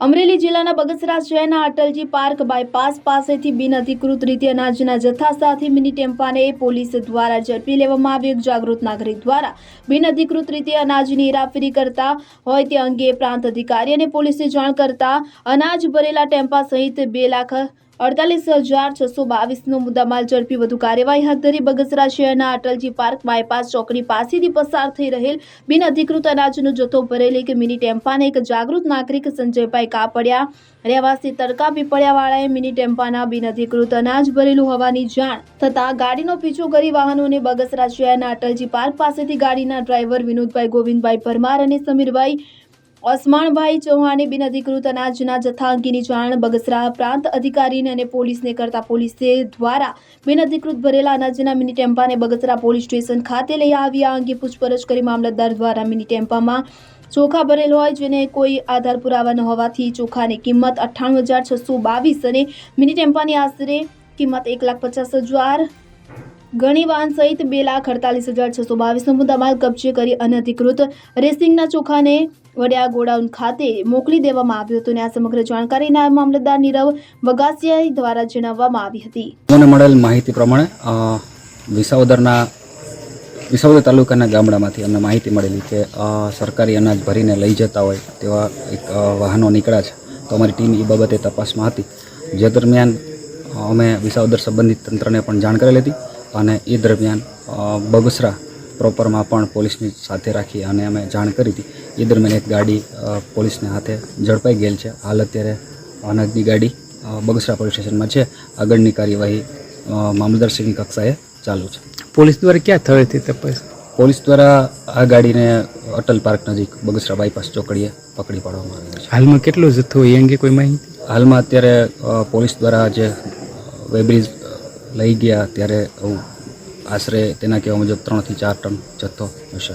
અમરેલી જિલ્લાના બગસરા શહેરના અટલજી park bypass પાસેથી બિનઅધિકૃત રીતે અનાજના જથ્થા સાથે મિની ટેમ્પાને પોલીસ દ્વારા ઝડપી લેવામાં આવ્યો. એક જાગૃત નાગરિક દ્વારા બિનઅધિકૃત રીતે અનાજની હેરાફેરી કરતા હોય તે અંગે પ્રાંત અધિકારી અને પોલીસને જાણ કરતા અનાજ ભરેલા ટેમ્પા સહિત બે લાખ અડતાલીસ હજાર છસો બાવીસનો મુદ્દામાલ ઝડપી વધુ કાર્યવાહી હાથ ધરી. બગસરા શહેરના અટલજી પાર્ક બાયપાસ ચોકડી પાસેથી પસાર થઈ રહેલ બિન અધિકૃત અનાજનો જથ્થો ભરેલી એક મિની ટેમ્પાને એક જાગૃત નાગરિક સંજયભાઈ કાપડિયા, રહેવાસી તડકા પીપળિયાવાળાએ મિની ટેમ્પાના બિનઅધિકૃત અનાજ ભરેલું હોવાની જાણ થતાં ગાડીનો પીછો કરી વાહનોને બગસરા શહેરના અટલજી પાર્ક પાસેથી ગાડીના ડ્રાઈવર વિનોદભાઈ ગોવિંદભાઈ પરમાર અને સમીરભાઈ ઓસમાણભાઈ ચૌહાણે બિનઅધિકૃત અનાજના જથ્થા અંગેની જાણ બગસરા પ્રાંત અધિકારીને અને પોલીસને કરતા પોલીસે દ્વારા બિન અધિકૃત ભરેલા અનાજના મિની ટેમ્પાને બગસરા પોલીસ સ્ટેશન ખાતે લઈ આવી. આ અંગે પૂછપરછ કરી મામલતદાર દ્વારા મિની ટેમ્પામાં ચોખા ભરેલ હોય, જેને કોઈ આધાર પુરાવા ન હોવાથી ચોખાની કિંમત અઠ્ઠાણું હજાર છસો બાવીસ અને મિની ટેમ્પાની આશરે કિંમત એક લાખ પચાસ હજાર ગણી વાહન સહિત બે લાખ અડતાલીસ હજાર છસો બાવીસનો મુદ્દામાલ કબજે કરી અનધિકૃત રેસિંગના ચોખાને વડિયા ગોડાઉન ખાતે મોકલી દેવામાં આવ્યો હતો અને આ સમગ્ર જાણકારી નાયબ મામલતદાર નીરવ વગાસિયા દ્વારા જણાવવામાં આવી હતી. મને મળેલ માહિતી પ્રમાણે વિસાવદરના, વિસાવદર તાલુકાના ગામડામાંથી અમને માહિતી મળેલી કે સરકારી અનાજ ભરીને લઈ જતા હોય તેવા એક વાહનો નીકળ્યા છે. તો અમારી ટીમ એ બાબતે તપાસમાં હતી. જે દરમિયાન અમે વિસાવદર સંબંધિત તંત્રને પણ જાણ કરેલી હતી અને એ દરમિયાન બગસરા પ્રોપરમાં પણ પોલીસની સાથે રાખી અને અમે જાણ કરી હતી. એ દરમિયાન એક ગાડી પોલીસને હાથે ઝડપાઈ ગયેલ છે. હાલ અત્યારે અનાજની ગાડી બગસરા પોલીસ સ્ટેશનમાં છે. આગળની કાર્યવાહી મામલતદારશ્રીની કક્ષાએ ચાલુ છે. પોલીસ દ્વારા ક્યાં થયેથી તપાસ? પોલીસ દ્વારા આ ગાડીને અટલ પાર્ક નજીક બગસરા બાયપાસ ચોકડીએ પકડી પાડવામાં આવી છે. હાલમાં કેટલો જથ્થો એ અંગે કોઈ માહિતી? હાલમાં અત્યારે પોલીસ દ્વારા જે વેબ્રિજ લઈ ગયા ત્યારે આશરે તેના કહેવા મુજબ ત્રણથી ચાર ટન જથ્થો હશે.